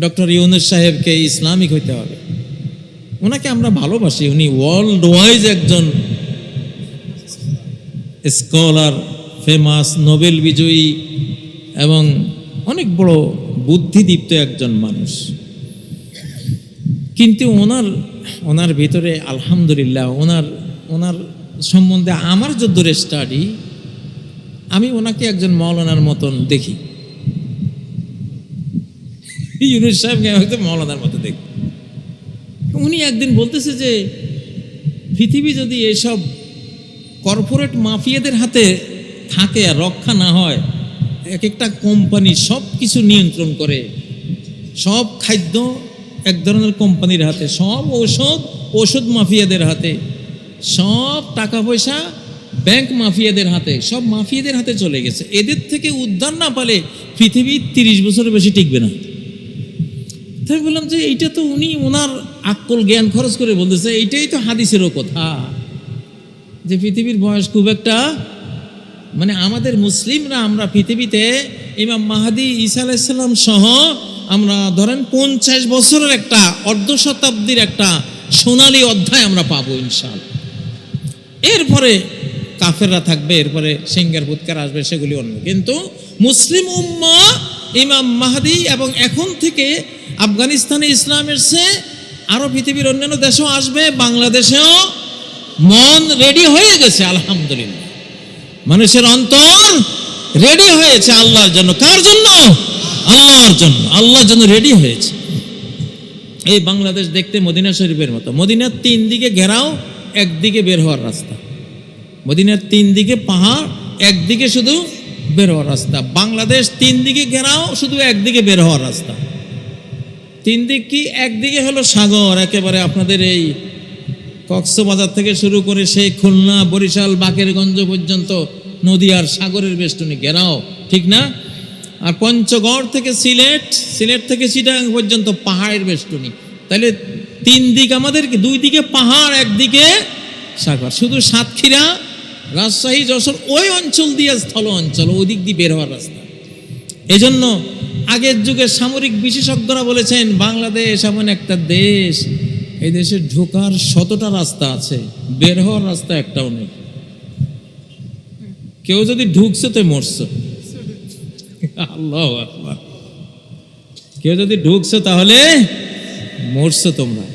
Doctor Yunus সাহেবকে Islamic হইতে হবে। ওনাকে আমরা ভালোবাসি। উনি ওয়ার্ল্ড ওয়াইজ একজন স্কলার ফেমাস নোবেল বিজয়ী এবং অনেক বড় বুদ্ধিদীপ্ত একজন মানুষ। কিন্তু ওনার ওনার ভিতরে আলহামদুলিল্লাহ, ওনার ওনার সম্বন্ধে আমার যে দূরে স্টাডি আমি ওনাকে একজন মৌলানার মতন দেখি। ইউনুস সাহেবকে একদম মৌলানার মতো দেখি উনি একদিন বলতেছে যে, পৃথিবী যদি এসব কর্পোরেট মাফিয়াদের হাতে থাকে আর রক্ষা না হয় এক একটা কোম্পানি সব কিছু নিয়ন্ত্রণ করে, সব খাদ্য এক ধরনের কোম্পানির হাতে, সব ঔষধ ওষুধ মাফিয়াদের হাতে, সব টাকা পয়সা ব্যাংক মাফিয়াদের হাতে, সব মাফিয়াদের হাতে চলে গেছে। এদের থেকে উদ্ধার না পালে পৃথিবী তিরিশ বছরের বেশি টিকবে না। তাই বললাম যে এইটা তো উনি ওনার আক্কল জ্ঞান খরচ করে বলতেছে, এইটাই তো হাদিসেরও কথা। যে পৃথিবীর বয়স খুব একটা মানে আমাদের মুসলিমরা আমরা পৃথিবীতে ইমাম মাহাদি ঈসা আলাইসাল্লাম সহ আমরা ধরেন পঞ্চাশ বছরের একটা অর্ধ শতাব্দীর একটা সোনালী অধ্যায় আমরা পাবো ইনশাল এরপরে কাফেররা থাকবে, এরপরে সিঙ্গার ফুৎকার আসবে, সেগুলি অন্য। কিন্তু মুসলিম উম্মা ইমাম মাহাদি এবং এখন থেকে আফগানিস্তানে ইসলামের সে আরও পৃথিবীর অন্যান্য দেশেও আসবে, বাংলাদেশেও মন রেডি হয়ে গেছে, আলহামদুলিল্লাহ। মানুষের অন্তর রেডি হয়েছে আল্লাহর জন্য। কার জন্য? আল্লাহর জন্য। আল্লাহর জন্য রেডি হয়েছে। এই বাংলাদেশ দেখতে মদিনা শরীফের মতো। মদিনার তিন দিকে ঘেরাও, একদিকে বের হওয়ার রাস্তা। মদিনার তিন দিকে পাহাড়, একদিকে শুধু বের হওয়ার রাস্তা। বাংলাদেশ তিন দিকে ঘেরাও, শুধু একদিকে বের হওয়ার রাস্তা। তিন দিক কি? একদিকে হলো সাগর, একেবারে আপনাদের এই কক্সবাজার থেকে শুরু করে সেই খুলনা, বরিশাল, বাকেরগঞ্জ পর্যন্ত নদী আর সাগরের বেষ্টনী ঘেরাও, ঠিক না? আর পঞ্চগড় থেকে সিলেট সিলেট থেকে চিটাগাং পর্যন্ত পাহাড়ের বেষ্টনী। তাহলে তিন দিক আমাদের? দুই দিকে পাহাড় একদিকে সাগর। শুধু সাতক্ষীরা, রাজশাহী, যশোর, ওই অঞ্চল দিয়ে স্থল অঞ্চল, ওই দিক দিয়ে বের হওয়ার রাস্তা। এজন্য আগের যুগে সামরিক বিশেষজ্ঞরা বলেছেন, বাংলাদেশ এমন একটা দেশ, এই দেশে ঢোকার শতটা রাস্তা আছে, বের হওয়ার রাস্তা একটাও নেই। কেউ যদি ঢুকছে তো মরছে। আল্লাহ কেউ যদি ঢুকছে তাহলে মরছো তোমরা।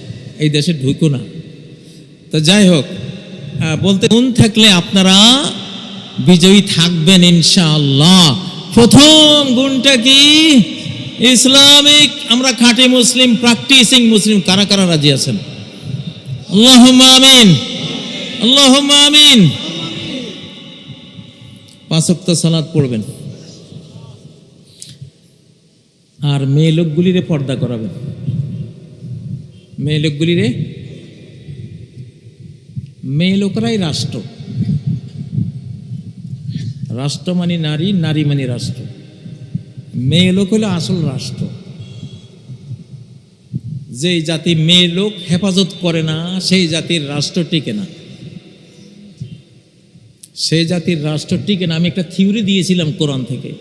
এই দেশে ঢুকো না। তো যাই হোক বলতে গুণ থাকলে আপনারা বিজয়ী থাকবেন ইনশাআল্লাহ। প্রথম গুণটা কি? ইসলামিক, আমরা খাঁটি মুসলিম, প্র্যাকটিসিং মুসলিম, কারা কারা রাজি আছেন? আমিন। আমিন। পাঁচক্ত পড়বেন। আর মেয়ে লোকগুলিরে পর্দা করাবেন। মেয়ে লোকগুলিরে? মেয়ে লোকরাই রাষ্ট্র। রাষ্ট্র মানে নারী নারী মানে রাষ্ট্র। মেয়ে লোক হলো আসল রাষ্ট্র। যেই জাতি মেয়ে লোক হেফাজত করে না, সেই জাতির রাষ্ট্র টিকে না। সেই জাতির রাষ্ট্র টিকে না। আমি একটা থিওরি দিয়েছিলাম কোরআন থেকে।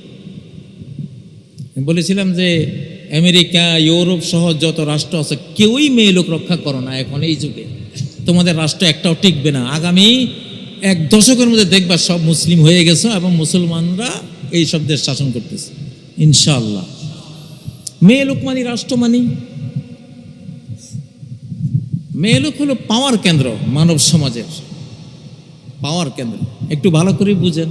বলেছিলাম যে আমেরিকা, ইউরোপ সহ যত রাষ্ট্র আছে, কেউই মেয়ে লোক রক্ষা করো না এখন এই যুগে। তোমাদের রাষ্ট্র একটাও টিকবে না। আগামী এক দশকের মধ্যে দেখবা সব মুসলিম হয়ে গেছে এবং মুসলমানরা এই সব দেশ শাসন করতেছে। ইনশাআল্লাহ। মেয়ে লোক মানি, রাষ্ট্র মানি। মেয়ে লোক হলো পাওয়ার কেন্দ্র মানব সমাজের। পাওয়ার কেন্দ্র। একটু ভালো করে বুঝেন।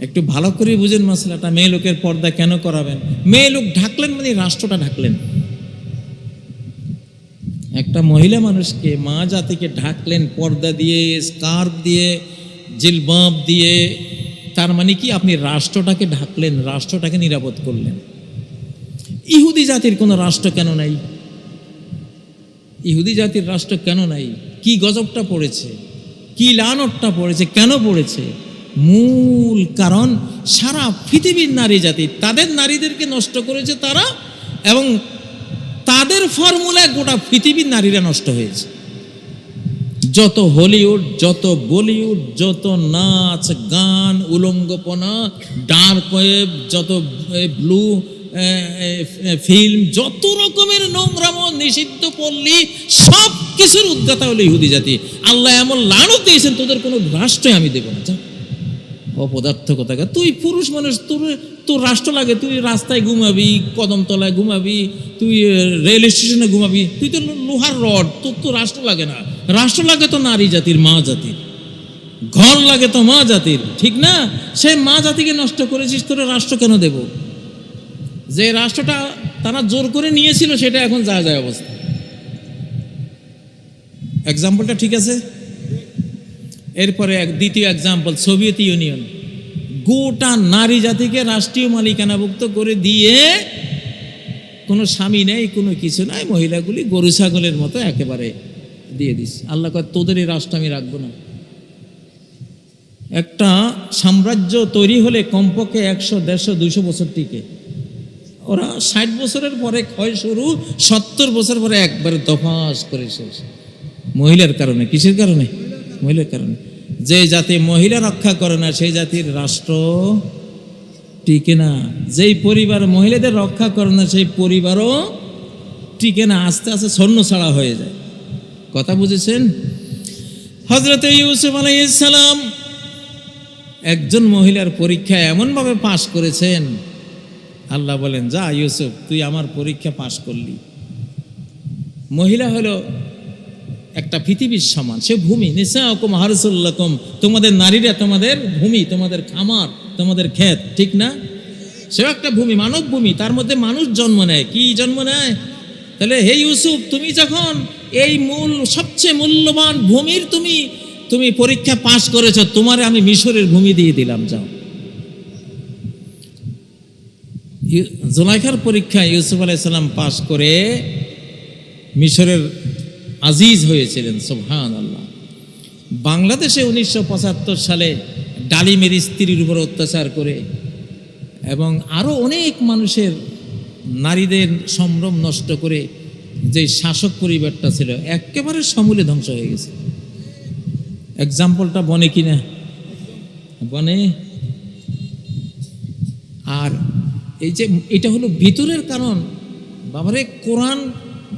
একটু ভালো করে বুঝেন মশলাটা মেয়ে লোকের পর্দা কেন করাবেন? মেয়ে লোক ঢাকলেন মানে রাষ্ট্রটা ঢাকলেন। একটা মহিলা মানুষকে মা জাতিকে ঢাকলেন, পর্দা দিয়ে স্কার্ফ দিয়ে, জিলবাব দিয়ে, তার মানে কি আপনি রাষ্ট্রটাকে ঢাকলেন, রাষ্ট্রটাকে নিরাপদ করলেন। ইহুদি জাতির কোনো রাষ্ট্র কেন নাই? ইহুদি জাতির রাষ্ট্র কেন নাই? কি গজবটা পড়েছে? কি লানতটা পড়েছে? কেন পড়েছে? মূল কারণ সারা পৃথিবীর নারী জাতি, তাদের নারীদেরকে নষ্ট করেছে তারা এবং তাদের ফর্মুলায় গোটা পৃথিবীর নারীরা নষ্ট হয়েছে। যত হলিউড যত বলিউড যত নাচ, গান, উলঙ্গপনা ডার্ক ওয়েব যত ব্লু ফিল্ম যত রকমের নোংরাম নিষিদ্ধ পল্লী সব কিছুর উদ্গাতা হলো ইহুদি জাতি। আল্লাহ এমন লানত দিয়েছেন, তোদের কোনো রাষ্ট্রই আমি দেবো না। অপদার্থ কথাকে তুই পুরুষ মানুষ, তোর তোর রাষ্ট্র লাগে, তুই রাস্তায় ঘুমাবি, কদমতলায় ঘুমাবি, তুই রেল স্টেশনে ঘুমাবি, তুই তো লোহার রড, তোর তো রাষ্ট্র লাগে না। রাষ্ট্র লাগে তো নারী জাতির, মা জাতির। ঘর লাগে তো মা জাতির, ঠিক না? সেই মা জাতিকে নষ্ট করেছিস, তোরা রাষ্ট্র কেন দেব? যে রাষ্ট্রটা তারা জোর করে নিয়েছিল, সেটা এখন যা যায় অবস্থা। এক্সাম্পলটা ঠিক আছে? এরপরে এক দ্বিতীয় এক্সাম্পল সোভিয়েত ইউনিয়ন গোটা নারী জাতিকে রাষ্ট্রীয় মালিকানাভুক্ত করে দিয়ে কোনো স্বামী নেই, কোনো কিছু নাই, মহিলাগুলি গরু, ছাগলের মতো একেবারে দিয়ে দিস আল্লাহ কয়, তোদের এই রাষ্ট্র আমি রাখব না। একটা সাম্রাজ্য তৈরি হলে কমপক্ষে একশো, দেড়শো, দুইশো বছর টিকে। ওরা ষাট বছরের পরে ক্ষয় শুরু, সত্তর বছর পরে একবারে দফাস করে শেষ। মহিলার কারণে, কিসের কারণে? মহিলার কারণে। যে জাতি মহিলা রক্ষা করে না, সেই জাতির রাষ্ট্র টিকে না। যেই পরিবার মহিলাদের রক্ষা করে না, সেই পরিবারও টিকে না। আস্তে আস্তে স্বর্ণ ছাড়া হয়ে যায়। কথা বুঝেছেন? হজরত ইউসুফ আলাইসালাম একজন মহিলার পরীক্ষা এমনভাবে পাশ করেছেন। আল্লাহ বলেন, যা ইউসুফ, তুই আমার পরীক্ষা পাশ করলি। মহিলা হলো একটা পৃথিবীর সমান, সে ভূমি। নিসাকুম তোমাদের নারীরা তোমাদের ভূমি, তোমাদের খামার, তোমাদের ক্ষেত, ঠিক না? সেও একটা ভূমি, মানব ভূমি, তার মধ্যে মানুষ জন্ম নেয়। কি জন্ম নেয়? তাহলে হে ইউসুফ, তুমি যখন এই মূল, সবচেয়ে মূল্যবান ভূমির তুমি তুমি পরীক্ষা পাশ করেছ, তোমারে আমি মিশরের ভূমি দিয়ে দিলাম, যাও। জুলাইখার পরীক্ষায় ইউসুফ আলাইসাল্লাম পাশ করে মিশরের আজিজ হয়েছিলেন সোহান আল্লাহ বাংলাদেশে উনিশশো পঁচাত্তর সালে ডালিমের স্ত্রীর উপর অত্যাচার করে এবং আরও অনেক মানুষের নারীদের সম্ভ্রম নষ্ট করে যে শাসক পরিবারটা ছিল, একেবারে সমূলে ধ্বংস হয়ে গেছে। এক্সাম্পলটা বনে কিনা বনে? আর এই যে, এটা হলো ভিতরের কারণ। বাবারে, কোরআন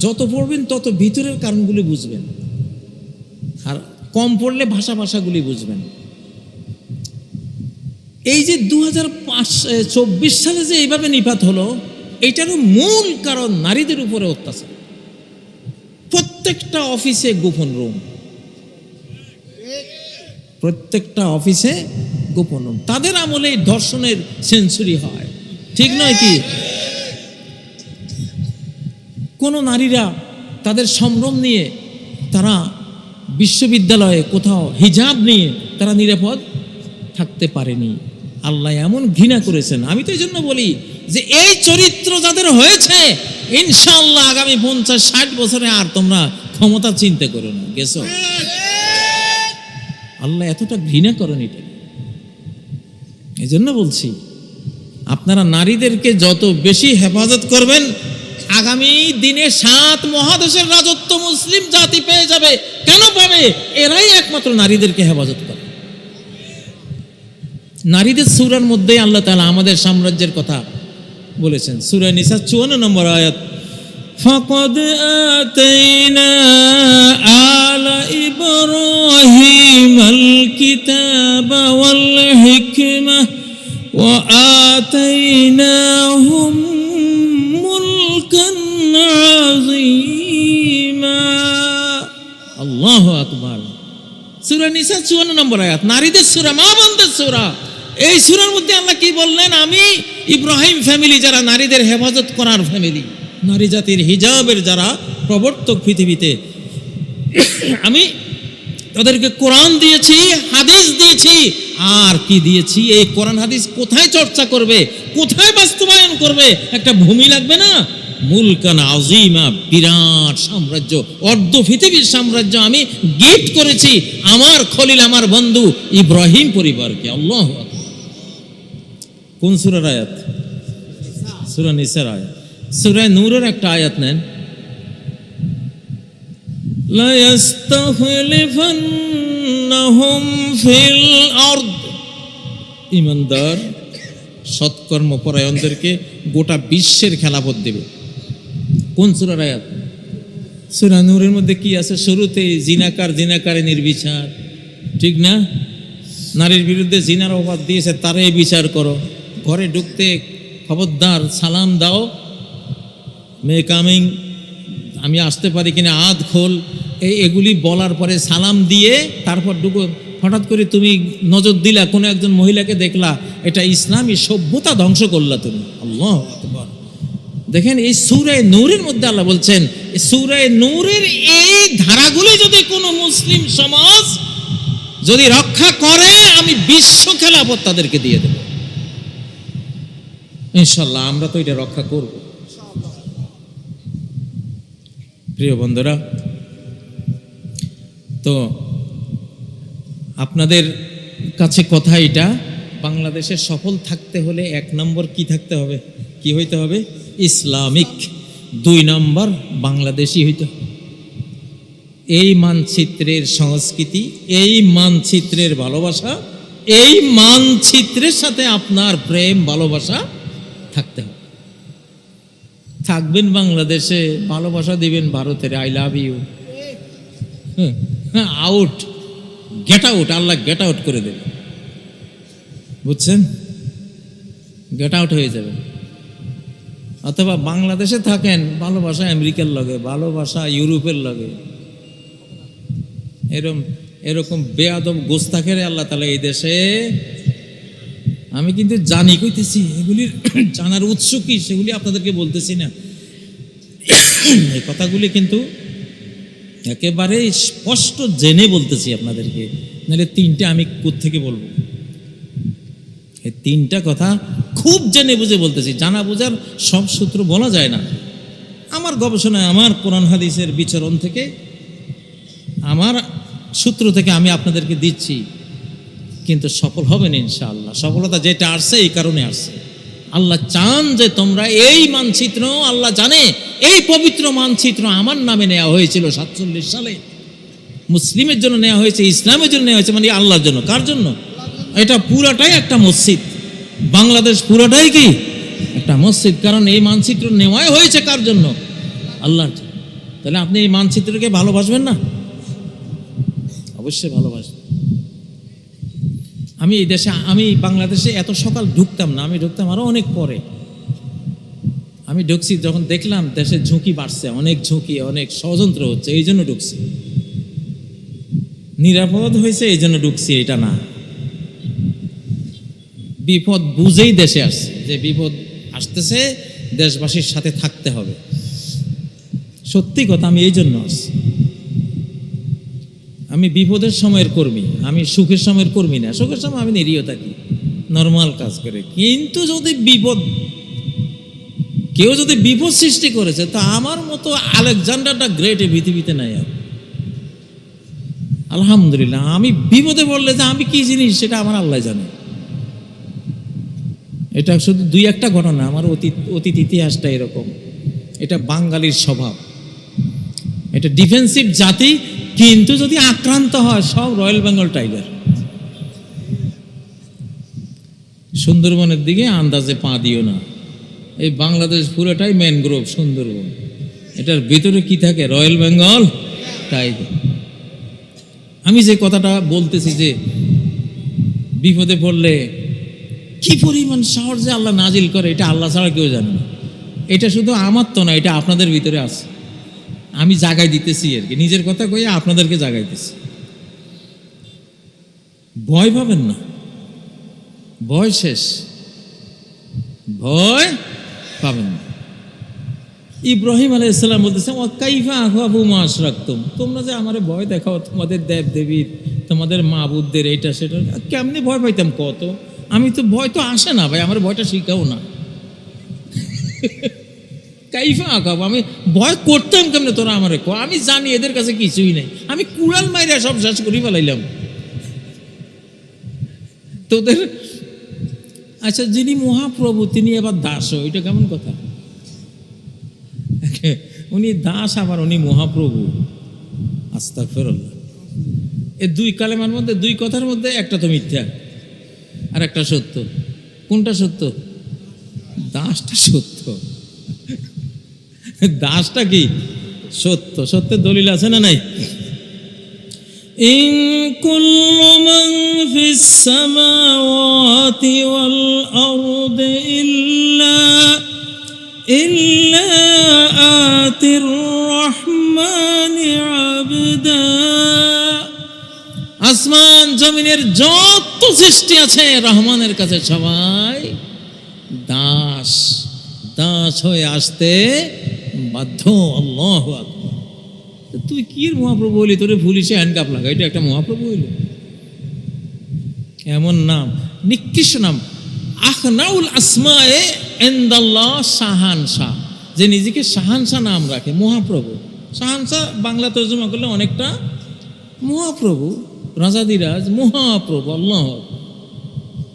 যত পড়বেন, তত ভিতরের কারণগুলি বুঝবেন। আর কম পড়লে ভাষা ভাষাগুলি বুঝবেন। এই যে দু সালে যে এইভাবে নিপাত হলো, এটারও মূল কারণ নারীদের উপরে অত্যাচার। প্রত্যেকটা অফিসে গোপন রুম। প্রত্যেকটা অফিসে গোপন রুম। তাদের আমলে ধর্ষণের সেঞ্চুরি হয়। ঠিক নয় কি? কোন নারীরা তাদের সম্ভ্রম নিয়ে তারা বিশ্ববিদ্যালয়ে কোথাও হিজাব নিয়ে তারা নিরাপদ থাকতে পারেনি। আল্লাহ এমন ঘৃণা করেছেন। আমি তো এই জন্য বলি যে এই চরিত্র যাদের হয়েছে, ইনশাআল্লাহ আগামী পঞ্চাশ, ষাট বছরে আর তোমরা ক্ষমতা চিন্তা করো না। গেছো? আল্লাহ এতটা ঘৃণা করেন এটা। এই জন্য বলছি, আপনারা নারীদেরকে যত বেশি হেফাজত করবেন আগামী দিনে সাত মহাদেশের রাজত্ব মুসলিম জাতি পেয়ে যাবে কেন পাবে এরাই একমাত্র নারীদেরকে হেফাজত করে নারীদের সুরার মধ্যে আল্লাহ তাআলা আমাদের সাম্রাজ্যের কথা বলেছেন সুরা নিসা চুয়ান্ন নম্বর আয়াত فقد آتينا آل إبراهيم الكتاب والحكمة وآتيناهم আল্লাহ আকবার। চুয়ান্ন নম্বর আয়াত, নারীদের এই মধ্যে বললেন? আমি ইব্রাহিম ফ্যামিলি যারা নারীদের হেফাজত করার ফ্যামিলি নারী জাতির হিজাবের যারা প্রবর্তক পৃথিবীতে, আমি তাদেরকে কোরআন দিয়েছি, হাদিস দিয়েছি, আর কি দিয়েছি? এই কোরআন, হাদিস কোথায় চর্চা করবে? কোথায় বাস্তবায়ন করবে? একটা ভূমি লাগবে না? মুলকান আজিমা, বিরাট সাম্রাজ্য, অর্ধ পৃথিবীর সাম্রাজ্য আমি গিফট করেছি আমার খলিল, আমার বন্ধু ইব্রাহিম পরিবারকে। আল্লাহ কোন সুরার আয়াত? সুরা নিসার আয়াত। সুরায় নূরের একটা আয়াত নেন। ইমানদার, সৎকর্মপরায়ণদেরকে গোটা বিশ্বের খেলাপথ দেবে। কোন সুরার আয়াত? সুরা নূরের মধ্যে কি আছে? শুরুতে জিনাকার, জিনাকারে নির্বিচার। ঠিক না? নারীর বিরুদ্ধে জিনার অবাদ দিয়েছে, তারাই বিচার করো। ঘরে ঢুকতে খবরদার সালাম দাও। মে কামিং, আমি আসতে পারি কিনা? আধ খোল। এই এগুলি বলার পরে সালাম দিয়ে তারপর ঢুকো। হঠাৎ করে তুমি নজর দিলা, কোনো একজন মহিলাকে দেখলা, এটা ইসলামী সভ্যতা ধ্বংস করলা তুমি। আল্লাহ আকবার। দেখেন, এই সুরায় নূরের মধ্যে আল্লাহ বলছেন সুরায় নূরের এই ধারাগুলি যদি কোনো মুসলিম সমাজ যদি রক্ষা করে, আমি বিশ্ব খেলাপথ তাদেরকে দিয়ে দেব। ইনশাল্লাহ আমরা তো এটা রক্ষা করব। প্রিয় বন্ধুরা, তো আপনাদের কাছে কথা এটা, বাংলাদেশে সফল থাকতে হলে এক নম্বর কি থাকতে হবে? কি হইতে হবে? ইসলামিক দুই নম্বর বাংলাদেশি হইতে এই মানচিত্রের সংস্কৃতি, এই মানচিত্রের ভালোবাসা, এই মানচিত্রের সাথে আপনার প্রেম, ভালোবাসা থাকতে হবে। থাকবেন বাংলাদেশে, ভালোবাসা দিবেন ভারতের I love you out get out Allah get out করে দেবে। বুঝছেন? গেট আউট হয়ে যাবে। অথবা বাংলাদেশে থাকেন ভালোবাসা আমেরিকার লগে ভালোবাসা ইউরোপের লগে। এরকম এরকম বেয়াদব গোস্তাখের আল্লাহ তালা এই দেশে, আমি কিন্তু জানি, কইতেছি, এগুলির জানার উৎস কি, সেগুলি আপনাদেরকে বলতেছি না। এই কথাগুলি কিন্তু একেবারে স্পষ্ট জেনে বলতেছি আপনাদেরকে। নাহলে তিনটে আমি থেকে বলব? এই তিনটা কথা খুব জেনে বুঝে বলতেছি। জানা বোঝার সব সূত্র বলা যায় না। আমার গবেষণায়, আমার কোরআন হাদিসের বিচরণ থেকে, আমার সূত্র থেকে আমি আপনাদেরকে দিচ্ছি। কিন্তু সফল হবেন ইনশাআল্লাহ। সফলতা যেটা আসছে, এই কারণে আসছে। আল্লাহ চান যে তোমরা এই মানচিত্র, আল্লাহ জানে, এই পবিত্র মানচিত্র আমার নামে নেওয়া হয়েছিল সাতচল্লিশ সালে। মুসলিমের জন্য নেওয়া হয়েছে, ইসলামের জন্য নেওয়া হয়েছে মানে আল্লাহর জন্য। কার জন্য? এটা পুরাটাই একটা মসজিদ। বাংলাদেশ পুরোটাই কি? একটা মসজিদ। কারণ এই মানচিত্র নেওয়াই হয়েছে কার জন্য? আল্লাহর তাহলে আপনি এই মানচিত্রকে ভালোবাসবেন না? অবশ্যই ভালোবাসবেন। আমি এই দেশে, আমি বাংলাদেশে এত সকাল ঢুকতাম না। আমি ঢুকতাম আরও অনেক পরে। আমি ঢুকছি, যখন দেখলাম দেশের ঝুঁকি বাড়ছে, অনেক ঝুঁকি, অনেক ষড়যন্ত্র হচ্ছে, এই জন্য ঢুকছি। নিরাপদ হয়েছে, এই জন্য ঢুকছি, এটা না। বিপদ বুঝেই দেশে আসছে যে বিপদ আসতেছে, দেশবাসীর সাথে থাকতে হবে। সত্যি কথা, আমি এই জন্য আসছি আমি বিপদের সময়ের কর্মী, আমি সুখের সময়ের কর্মী না, সুখের সময় আমি নিরীহ থাকি, নর্মাল কাজ করে। কিন্তু যদি বিপদ, কেউ যদি বিপদ সৃষ্টি করেছে, তা আমার মতো আলেকজান্ডারটা গ্রেট এ পৃথিবীতে নাই আর। আলহামদুলিল্লাহ, আমি বিপদে বললে যে আমি কি জিনিস, সেটা আমার আল্লাহ জানে। এটা শুধু দুই একটা ঘটনা, আমার অতীত ইতিহাসটা এরকম। এটা বাঙালির স্বভাব। এটা ডিফেন্সিভ জাতি, কিন্তু যদি আক্রান্ত হয়, সব রয়্যাল বেঙ্গল টাইগার। সুন্দরবনের দিকে আন্দাজে পা দিও না। এই বাংলাদেশ পুরোটাই ম্যানগ্রোভ সুন্দরবন। এটার ভিতরে কি থাকে? Royal Bengal tiger. আমি যে কথাটা বলতেছি যে, বিপদে পড়লে কি পরিমাণ সাহস যে আল্লাহ নাজিল করে, এটা আল্লাহ ছাড়া কেউ জানে এটা শুধু আমার তো না, এটা আপনাদের ভিতরে আছে। আমি জাগাই দিতেছি আর কি। নিজের কথা কয়ে আপনাদেরকে জাগাইতেছি। ভয় পাবেন না। ভয় শেষ। ভয় পাবেন না। ইব্রাহিম আলাই ইসলাম বলতেছে ও কাইফা আখু মাস রাখতুম তোমরা যে আমার ভয় দেখাও, তোমাদের দেব দেবীর তোমাদের মাবুদদের, এইটা, সেটা, কেমনি ভয় পাইতাম? কত আমি তো ভয় তো আসে না ভাই, আমার ভয়টা শিখাও না। কাইফা আঁকাবো, আমি ভয় করতাম কেমনে তোরা আমারে কো? আমি জানি এদের কাছে কিছুই নেই। আমি কুড়াল মাইরা সব শেষ করি ফেলাইলাম। তোদের আচ্ছা যিনি মহাপ্রভু, তিনি এবার দাসও এটা কেমন কথা? উনি দাস, আবার উনি মহাপ্রভু। আস্তা ফেরল্লা এ দুই কালেমার মধ্যে, দুই কথার মধ্যে একটা তো মিথ্যা। আর একটা সত্য কোনটা সত্য দাসটা সত্য দাসটা কি সত্য সত্যের দলিল আছে না নাই إن كل من في السماوات والأرض إلا إلا آتي الرحمن عبدا আসমান জমিনের যত সৃষ্টি আছে, রহমানের কাছে সবাই দাস দাস হয়ে আসতে বাধ্য। তুই কি মহাপ্রভু হইলি তোরে পুলিশে হ্যান্ডকাপ লাগা। এটা একটা মহাপ্রভু হইল। এমন নাম, নিকৃষ্ট নাম। আখনাউল আসমায়ে এন্দাল্লাহ শাহান শাহ যে নিজেকে শাহান শাহ নাম রাখে, মহাপ্রভু। শাহান শাহ বাংলা তর্জমা করলে অনেকটা মহাপ্রভু। রাজাদিরাজ মহাপ্রভু, আল্লাহ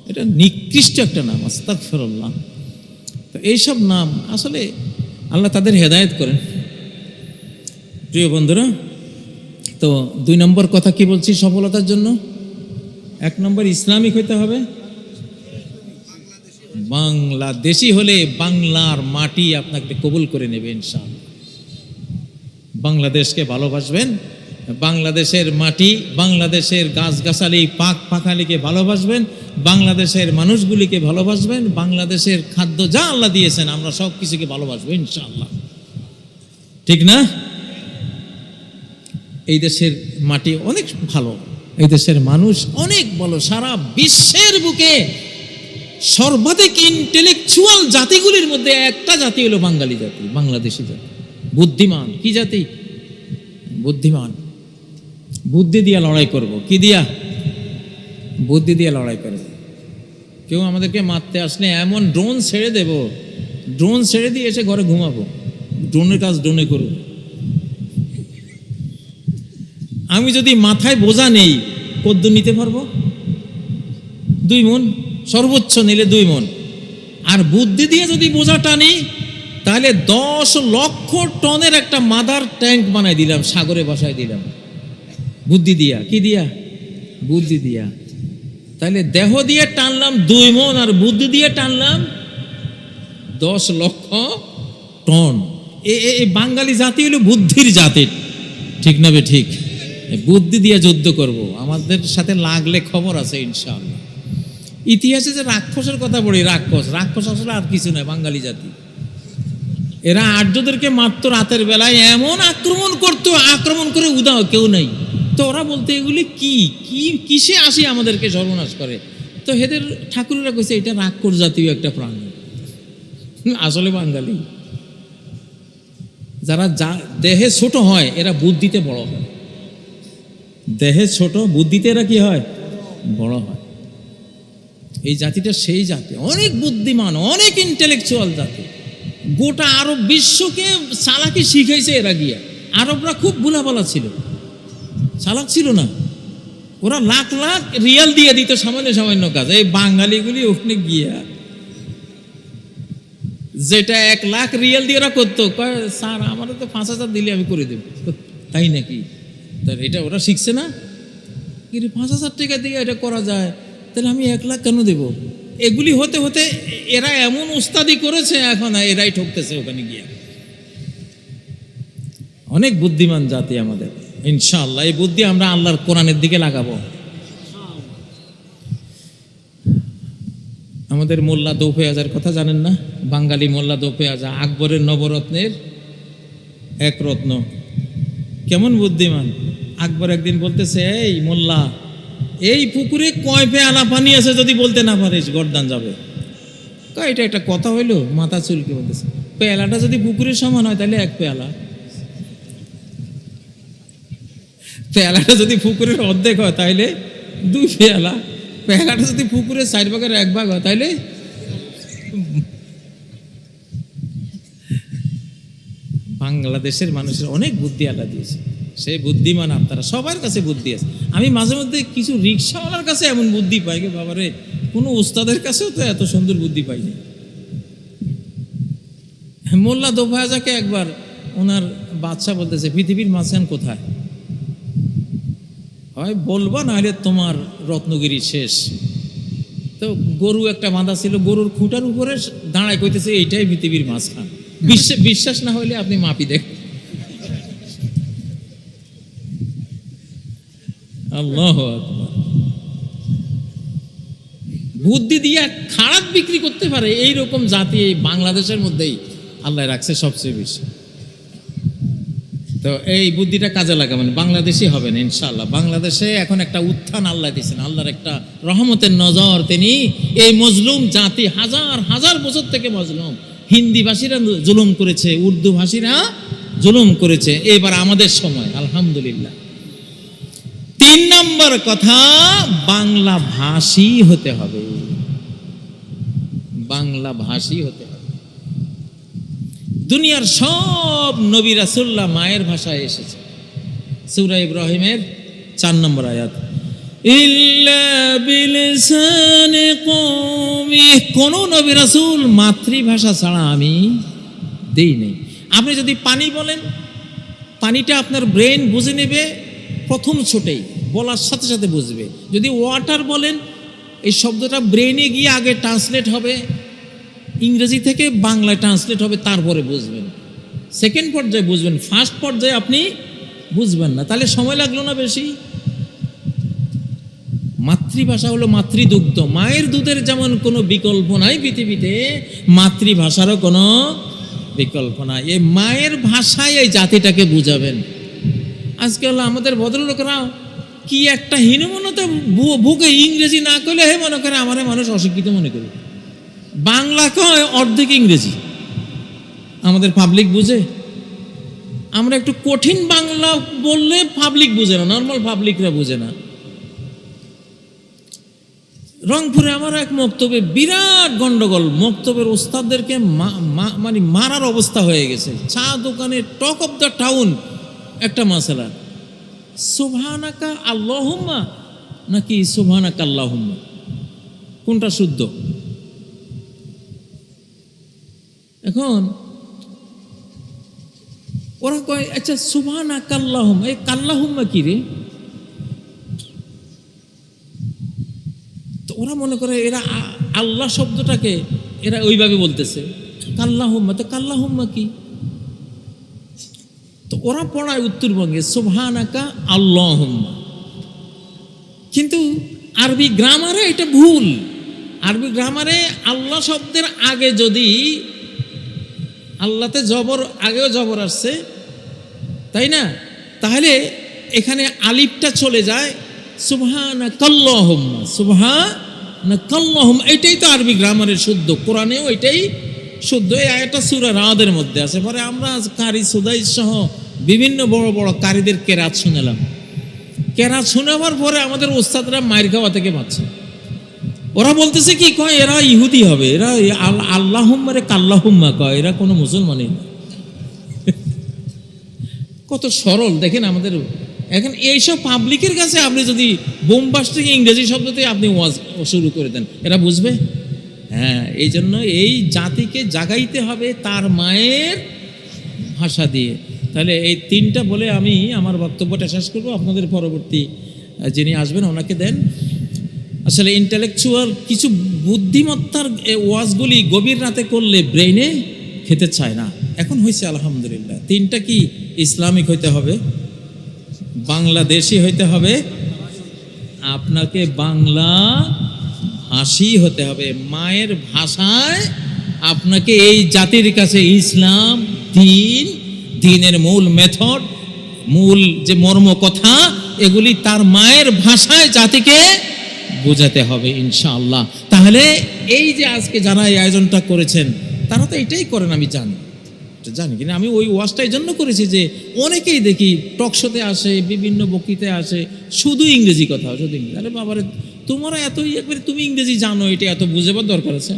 এটা নিকৃষ্ট একটা নাম আস্তাক ফেরল্লাহ তো এইসব নাম আসলে আল্লাহ তাদের হেদায়েত করেন। প্রিয় বন্ধুরা, তো দুই নম্বর কথা কি বলছি সফলতার জন্য? এক নম্বর ইসলামিক হইতে হবে। বাংলাদেশি হলে বাংলার মাটি আপনাকে কবুল করে নেবে ইনশাআল্লাহ। বাংলাদেশকে ভালোবাসবেন। বাংলাদেশের মাটি, বাংলাদেশের গাছগাছালি, পাক পাখালিকে ভালোবাসবেন, বাংলাদেশের মানুষগুলিকে ভালোবাসবেন, বাংলাদেশের খাদ্য যা আল্লাহ দিয়েছেন, আমরা সব কিছুকে ভালোবাসবো, ইনশাআল্লাহ। ঠিক না? এই দেশের মাটি অনেক ভালো, এই দেশের মানুষ অনেক ভালো, সারা বিশ্বের বুকে সর্বাধিক ইন্টেলেকচুয়াল জাতিগুলির মধ্যে একটা জাতি হলো বাঙালি জাতি, বাংলাদেশি জাতি। বুদ্ধিমান, কি জাতি? বুদ্ধিমান। বুদ্ধি দিয়া লড়াই করব। কি দিয়া? বুদ্ধি দিয়ে লড়াই করব। কেউ আমাদেরকে মারতে আসলে এমন ড্রোন ছেড়ে দেব ড্রোন ছেড়ে দিয়ে এসে ঘরে ঘুমাবো। ড্রোনের কাজ ড্রোনে করব। আমি যদি মাথায় বোঝা নেই, কদ্দু নিতে পারব? দুই মন, সর্বোচ্চ নিলে দুই মন। আর বুদ্ধি দিয়ে যদি বোঝা টানি তাহলে দশ লক্ষ টনের একটা মাদার ট্যাঙ্ক বানাই দিলাম, সাগরে বসাই দিলাম। বুদ্ধি দিয়া। কি দিয়া? বুদ্ধি দিয়া। তাহলে দেহ দিয়ে টানলাম দুই মন আর বুদ্ধি দিয়ে টানলাম দশ লক্ষ টন। এ, এ- এ বাঙালি জাতি হলো বুদ্ধির জাতি। ঠিক না বে ঠিক? বুদ্ধি দিয়ে যুদ্ধ করব। আমাদের সাথে লাগলে খবর আছে ইনশাআল্লাহ। ইতিহাসে যে রাক্ষসের কথা বলি, রাক্ষস রাক্ষস আসলে আর কিছু নয়, বাঙালি জাতি। এরা আর্যদেরকে মাত্র রাতের বেলায়, এমন আক্রমণ করতো, আক্রমণ করে উদাও কেউ নাই। তো ওরা বলতে এগুলি কি? কি, কিসে আসি আমাদেরকে সর্বনাশ করে? তো হেদের ঠাকুরেরা কইছে, এটা রাক্ষস জাতীয় একটা প্রাণী। আসলে বাঙালি। যারা যা, দেহে ছোট হয়, এরা বুদ্ধিতে বড় হয়। দেহে ছোট, বুদ্ধিতে এরা কি হয়? বড় হয়। এই জাতিটা সেই জাতি। অনেক বুদ্ধিমান, অনেক ইন্টেলেকচুয়াল জাতি। গোটা আরব বিশ্বকে চালাকি শিখাইছে এরা গিয়া। আরবরা খুব বুলাবালা ছিল। চালাক ছিল না। ওরা লাখ লাখ রিয়াল দিয়ে দিত সামান্য সামান্য কাজ। এই বাঙালিগুলি ওখানে গিয়া যেটা এক লাখ রিয়াল দিয়ে ওরা করতো স্যার, আমারও তো পাঁচ হাজার দিলে আমি করে দেবো। তাই নাকি? তা এটা ওরা শিখছে না? কিন্তু পাঁচ হাজার টাকা দিয়ে এটা করা যায়, তাহলে আমি এক লাখ কেন দেব? এগুলি হতে হতে এরা এমন উস্তাদি করেছে এখন, এরাই ঠকতেছে ওখানে গিয়ে। অনেক বুদ্ধিমান জাতি আমাদের। ইনশাআল্লাহ, এই বুদ্ধি আমরা আল্লাহর কোরআনের দিকে লাগাবো। আমাদের মোল্লা দৌফে আজার কথা জানেন না? বাঙালি মোল্লা দৌফে আজা আকবরের নবরত্নের এক রত্ন। কেমন বুদ্ধিমান? আকবর একদিন বলতেছে, এই মোল্লা, এই পুকুরে কয় পেয়ালা পানি আছে যদি বলতে না পারিস, গরদান যাবে। এটা একটা কথা হইল, মাথা চুলকে বলতেছে। পেয়ালাটা যদি পুকুরের সমান হয়, তাহলে এক পেয়ালা। পেয়ালাটা যদি পুকুরের অর্ধেক হয়, তাইলে দুই পেয়ালা। পেয়ালাটা যদি পুকুরের চার ভাগের এক ভাগ হয় তাহলে বাংলাদেশের মানুষের অনেক বুদ্ধি আল্লাহ দিয়েছে। সেই বুদ্ধিমান আপনারা, সবার কাছে বুদ্ধি আছে। আমি মাঝে মধ্যে কিছু রিক্সাওয়ালার কাছে এমন বুদ্ধি পাই গে বাবারে, কোনো উস্তাদের কাছেও তো এত সুন্দর বুদ্ধি পাইনি মোল্লা দোফায়াজাকে একবার ওনার বাদশা বলতেছে, পৃথিবীর মাঝখান কোথায়? হয়, বলবা না হলে তোমার রত্নগিরি শেষ। তো গরু একটা বাঁধা ছিল, গরুর খুঁটার উপরে দাঁড়ায় কইতেছে, এইটাই পৃথিবীর মাঝখান। বিশ্বাস বিশ্বাস না হলে আপনি মাপি দেখ। আল্লাহ বুদ্ধি দিয়ে খারাপ বিক্রি করতে পারে, এইরকম জাতি এই বাংলাদেশের মধ্যেই আল্লাহ রাখছে সবচেয়ে বেশি। তো এই বুদ্ধিটা কাজে লাগাবেন বাংলাদেশি হবেন ইনশাল্লাহ বাংলাদেশে এখন একটা উত্থান আল্লাহ দিয়েছেন, আল্লাহর একটা রহমতের নজর তিনি এই মজলুম জাতি হাজার হাজার বছর থেকে মজলুম। হিন্দি ভাষীরা জুলুম করেছে উর্দু ভাষীরা জুলুম করেছে, এবার আমাদের সময়, আলহামদুলিল্লাহ। তিন নম্বর কথা বাংলা ভাষী হতে হবে। বাংলা ভাষী হতে হবে দুনিয়ার সব নবী রাসুল্লাহ মায়ের ভাষায় এসেছে। সুরা ইব্রাহিমের চার নম্বর আয়াত। কোন নবী রাসূল মাতৃভাষা ছাড়া আমি দেই নেই। আপনি যদি পানি বলেন, পানিটা আপনার ব্রেন বুঝে নেবে, প্রথম ছোটেই, বলার সাথে সাথে বুঝবে। যদি ওয়াটার বলেন, এই শব্দটা ব্রেনে গিয়ে আগে ট্রান্সলেট হবে ইংরেজি থেকে বাংলায় ট্রান্সলেট হবে, তারপরে বুঝবেন। সেকেন্ড পর্যায়ে বুঝবেন ফার্স্ট পর্যায়ে আপনি বুঝবেন না। তাহলে সময় লাগল না বেশি? মাতৃভাষা হলো মাতৃদুগ্ধ। মায়ের দুধের যেমন কোনো বিকল্প নাই পৃথিবীতে, মাতৃভাষারও কোনো বিকল্প নাই। এই মায়ের ভাষায় এই জাতিটাকে বুঝাবেন। আজকে হলো আমাদের ভদ্রলোকরা কি একটা হীনমনতা ভু- ভুকে ইংরেজি না করলে হে মনে করে আমার মানুষ অশিক্ষিত মনে করে বাংলা কয়, অর্ধেক ইংরেজি। আমাদের পাবলিক বুঝে? আমরা একটু কঠিন বাংলা বললে পাবলিক বুঝে না নর্মাল পাবলিকরা বুঝে না। রংপুরে আমার এক মক্তবে বিরাট গন্ডগোল। মক্তবের ওস্তাদদেরকে মানে মারার অবস্থা হয়ে গেছে। চা দোকানে টক অফ দ্য টাউন, একটা মশলা সুবহানাকা আল্লাহুম্মা, নাকি সুবহানাকা আল্লাহুম্মা? কোনটা শুদ্ধ? এখন ওরা কয় আচ্ছা সুবহানা কাল্লাহুম এই কাল্লাহুম্মা কি রে? তো ওরা মনে করে এরা আল্লাহ শব্দটাকে এরা ওইভাবে বলতেছে। কাল্লাহুম্মা তো কাল্লাহুম্মা কি? তো ওরা পড়ায় উত্তরবঙ্গে, সুবহানাকা আল্লাহুম্মা। কিন্তু আরবি গ্রামারে এটা ভুল। আরবি গ্রামারে আল্লাহ শব্দের আগে যদি আল্লাহতে জবর, আগেও জবর আসছে, তাই না? তাহলে এখানে আলিফটা চলে যায় সুবহানা কাল্লাহুম্মা সুবহানা কাল্লাহুম এটাই তো আরবি গ্রামারের শুদ্ধ, কোরআনেও এটাই শুদ্ধ, এই আয়াটা সূরা রাদের মধ্যে আছে। পরে আমরা কারি সুদাই সহ বিভিন্ন বড় বড় কারীদের কেরাত শুনেলাম। কেরাত শোনাবার পরে আমাদের ওস্তাদরা মায়ের খাওয়া থেকে পাচ্ছে ওরা বলতেছে কি, কয়, এরা ইহুদি হবে, এরা আল- আল্লাহুম্মারে কাল্লাহুম্মা কয়, এরা কোনো মুসলমানই না। কত সরল, দেখেন আমাদের, এখন এইসব পাবলিকের কাছে আপনি যদি বোমবাস্টিক ইংরেজি শব্দতে আপনি ওয়াজ শুরু করে দেন, এরা বুঝবে? হ্যাঁ এই জন্য এই জাতিকে জাগাইতে হবে তার মায়ের ভাষা দিয়ে। তাহলে এই তিনটা বলে আমি আমার বক্তব্যটা শেষ করব। আপনাদের পরবর্তী যিনি আসবেন, ওনাকে দেন। আসলে ইন্টালেকচুয়াল কিছু বুদ্ধিমত্তার ওয়াজগুলি গভীর রাতে করলে ব্রেইনে খেতে চায় না। এখন হয়েছে আলহামদুলিল্লাহ। তিনটা কি ইসলামিক হইতে হবে? বাংলাদেশি হইতে হবে। আপনাকে বাংলা ভাষী হতে হবে। মায়ের ভাষায় আপনাকে এই জাতির কাছে ইসলাম, দিন, দিনের মূল মেথড মূল যে মর্ম কথা এগুলি তার মায়ের ভাষায় জাতিকে বোঝাতে হবে, ইনশাআল্লাহ। তাহলে এই যে আজকে যারা এই আয়োজনটা করেছেন, তারা তো এটাই করেন, আমি জানি। জানি কিনা আমি ওই ওয়াজটা এই জন্য করেছি যে অনেকেই দেখি টকশোতে আসে, বিভিন্ন বক্তৃতায় আসে, শুধু ইংরেজি কথা, শুধু ইংরেজি। আরে বাবারে, তোমরা এত ইয়ে করে, তুমি ইংরেজি জানো, এটা এত বুঝেবার দরকার আছে?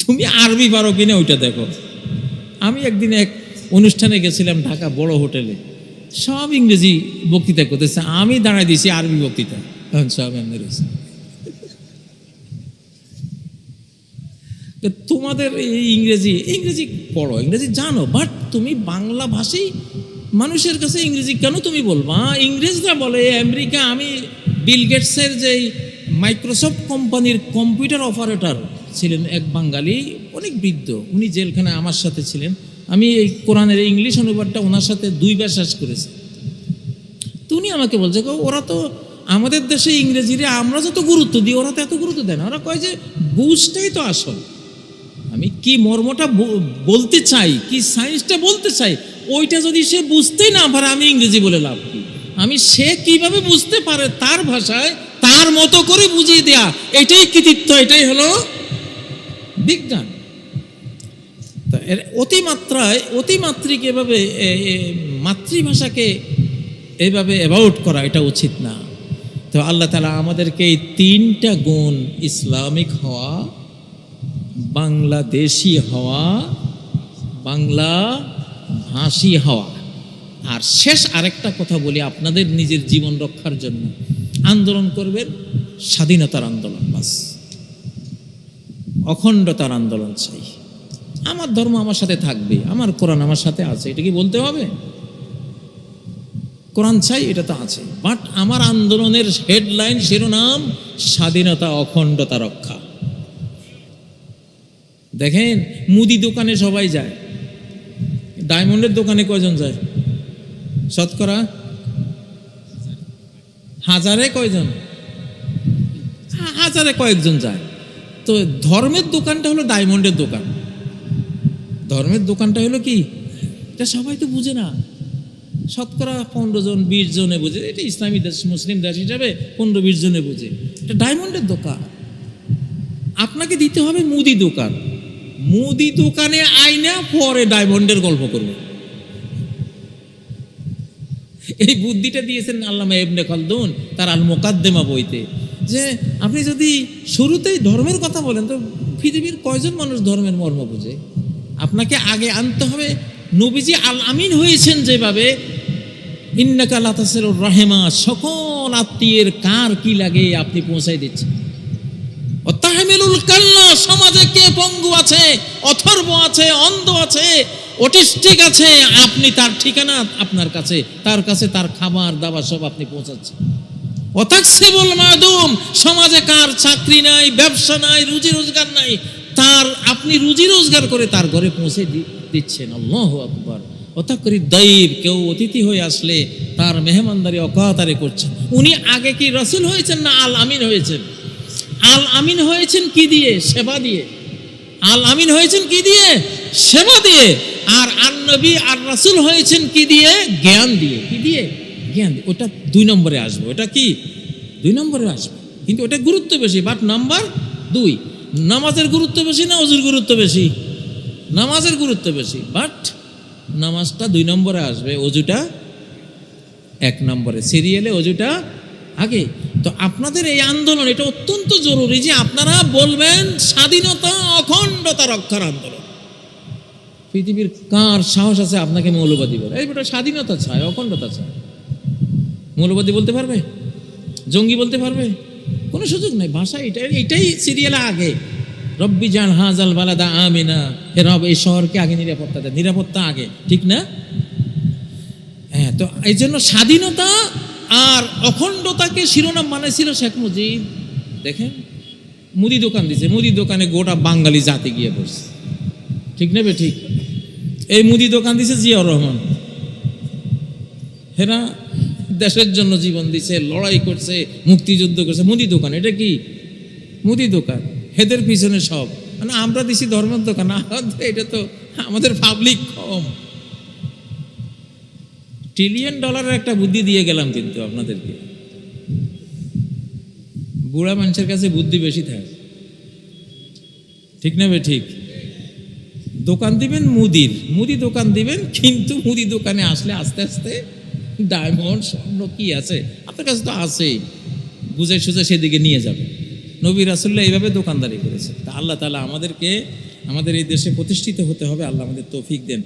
তুমি আরবি পারো কিনা, ওইটা দেখো। আমি একদিন এক অনুষ্ঠানে গেছিলাম ঢাকা বড় হোটেলে। সব ইংরেজি বক্তৃতা করতেছে, আমি দাঁড়ায় দিয়েছি আরবি বক্তৃতা। এখন সব এমনি রয়েছে। তোমাদের এই ইংরেজি ইংরেজি পড়ো, ইংরেজি জানো বাট তুমি বাংলা ভাষী মানুষের কাছে ইংরেজি কেন তুমি বলবা? ইংরেজরা বলে, আমেরিকা, আমি বিল গেটসের যে মাইক্রোসফট কোম্পানির কম্পিউটার অপারেটর ছিলেন এক বাঙালি, অনেক বৃদ্ধ, উনি জেলখানায় আমার সাথে ছিলেন। আমি এই কোরআনের ইংলিশ অনুবাদটা ওনার সাথে দুইবার শেষ করেছি। তো উনি আমাকে বলছে ওরা তো আমাদের দেশে ইংরেজিরে আমরা যত গুরুত্ব দিই, ওরা তো এত গুরুত্ব দেয় না। ওরা কয় যে, বুঝটাই তো আসল। আমি কি মর্মটা বলতে চাই, কি সায়েন্সটা বলতে চাই, ওইটা যদি সে বুঝতেই না পারে, আমি ইংরেজি বলে লাভ কি? আমি সে কীভাবে বুঝতে পারে তার ভাষায়, তার মতো করে বুঝিয়ে দেয়া, এটাই কৃতিত্ব, এটাই হলো বিজ্ঞান। অতিমাত্রায়, অতিমাত্রিক এভাবে মাতৃভাষাকে এভাবে অ্যাবাউট করা এটা উচিত না। তো আল্লাহ তালা আমাদেরকে এই তিনটা গুণ ইসলামিক হওয়া, বাংলাদেশি হওয়া, বাংলা ভাষী হওয়া। আর শেষ আরেকটা কথা বলি আপনাদের নিজের জীবন রক্ষার জন্য। আন্দোলন করবেন, স্বাধীনতার আন্দোলন বাস। অখণ্ডতার আন্দোলন চাই। আমার ধর্ম আমার সাথে থাকবে, আমার কোরআন আমার সাথে আছে, এটা কি বলতে হবে? কোরআন চাই, এটা তো আছে। বাট আমার আন্দোলনের হেডলাইন শিরোনাম, স্বাধীনতা, অখণ্ডতা রক্ষা। দেখেন, মুদি দোকানে সবাই যায়। ডায়মন্ডের দোকানে কয়জন যায়? শতকরা? হাজারে কয়জন? হাজারে কয়েকজন যায়। তো ধর্মের দোকানটা হলো ডায়মন্ডের দোকান। ধর্মের দোকানটা হলো কি? এটা সবাই তো বুঝে না। শতকরা পনেরো জন, বিশ জনে বুঝে। এটা ইসলামী দেশ, মুসলিম দেশ হিসাবে পনেরো, বিশ জনে বুঝে। এটা ডায়মন্ডের দোকান। আপনাকে দিতে হবে মুদি দোকান। মুদি দোকানে আইনা, পরে ডায়মন্ডের গল্প করবে। এই বুদ্ধিটা দিয়েছেন আল্লামা এবনে খালদুন, তার আল মোকাদ্দেমা বইতে। যে আপনি যদি শুরুতেই ধর্মের কথা বলেন, তো পৃথিবীর কয়জন মানুষ ধর্মের মর্ম বুঝে? আপনাকে আগে আনতে হবে। নবীজি আল আমিন হয়েছেন যেভাবে। ইন্নাকা লাতাসের রাহেমা, সকল আত্মীয়ের কার কি লাগে আপনি পৌঁছাই দিচ্ছেন। তাহমিলুল কাল্লা, সমাজে কে পঙ্গু আছে, অথর্ব আছে, অন্ধ আছে, অটিস্টিক আছে, আপনি তার ঠিকানা আপনার কাছে, তার কাছে তার খাবার দাবার সব আপনি পৌঁছাচ্ছেন। অতাক্সিবুল মাদুম, সমাজে কার চাকরি নাই, ব্যবসা নাই, রুজি রোজগার নাই তার, আপনি রুজি রোজগার করে তার ঘরে পৌঁছে দিচ্ছেন। আল্লাহ আকবর। অতাকরি দৈব কেউ অতিথি হয়ে আসলে তার মেহমানদারি অকাতারে করছেন। উনি আগে কি রসুল হয়েছেন না আল আমিন হয়েছেন? আল আমিন হয়েছেন কি দিয়ে? সেবা দিয়ে। আল আমিন হয়েছেন কি দিয়ে? সেবা দিয়ে। আর আন নবী আর রাসুল হয়েছেন কি দিয়ে? জ্ঞান দিয়ে। কি দিয়ে? জ্ঞান দিয়ে। ওটা দুই নম্বরে আসবে। ওটা কি? দুই নম্বরে আসবে। কিন্তু ওটা গুরুত্ব বেশি বাট নাম্বার দুই। নামাজের গুরুত্ব বেশি না অজুর গুরুত্ব বেশি? নামাজের গুরুত্ব বেশি। বাট নামাজটা দুই নম্বরে আসবে অজুটা এক নম্বরে। সিরিয়ালে অজুটা আগে। তো আপনাদের এই আন্দোলন, এটা অত্যন্ত জরুরি যে আপনারা বলবেন স্বাধীনতা, অখণ্ডতা রক্ষার আন্দোলন। পৃথিবীর কার সাহস আছে আপনাকে মৌলবাদী বলে? এই বেটা স্বাধীনতা চায় অখণ্ডতা চায় মৌলবাদী বলতে পারবে? জঙ্গি বলতে পারবে? কোনো সুযোগ নেই, ভাষা এটা, এটাই সিরিয়ালে আগে। রব্বি জান হাজাল বালাদা আমিনা। হে রব, এই শহরকে আগে নিরাপত্তা দেয় নিরাপত্তা আগে, ঠিক না? হ্যাঁ তো এই জন্য স্বাধীনতা আর অখণ্ডতাকে শিরোনাম বানাইছিল শেখ মুজিব। দেখেন, মুদি দোকান দিছে। মুদি দোকানে গোটা বাঙালি জাতি গিয়ে বসছে। ঠিক নেবে ঠিক? এই মুদি দোকান দিছে জিয়াউর রহমান। হেরা দেশের জন্য জীবন দিছে, লড়াই করছে, মুক্তিযুদ্ধ করছে। মুদি দোকান, এটা কি? মুদি দোকান, হেদের পিছনে সব। মানে আমরা দিছি ধর্মের দোকান এটা তো, আমাদের পাবলিক কম। ট্রিলিয়ন ডলারের একটা বুদ্ধি দিয়ে গেলাম কিন্তু আপনাদেরকে। বুড়া মানুষের কাছে বুদ্ধি বেশি থাকে। ঠিক না বে, ঠিক? দোকান দিবেন মুদির, মুদি দোকান দিবেন, কিন্তু মুদি দোকানে আসলে আস্তে আস্তে ডায়মন্ড স্বর্ণ কি আছে? আপনার কাছে তো আছেই। বুঝে সুঝে সেদিকে নিয়ে যাবে। নবীর রাসুল্লাহ এইভাবে দোকানদারি করেছে। তা আল্লাহ তালা আমাদেরকে, আমাদের এই দেশে প্রতিষ্ঠিত হতে হবে। আল্লাহ আমাদের তৌফিক দেন।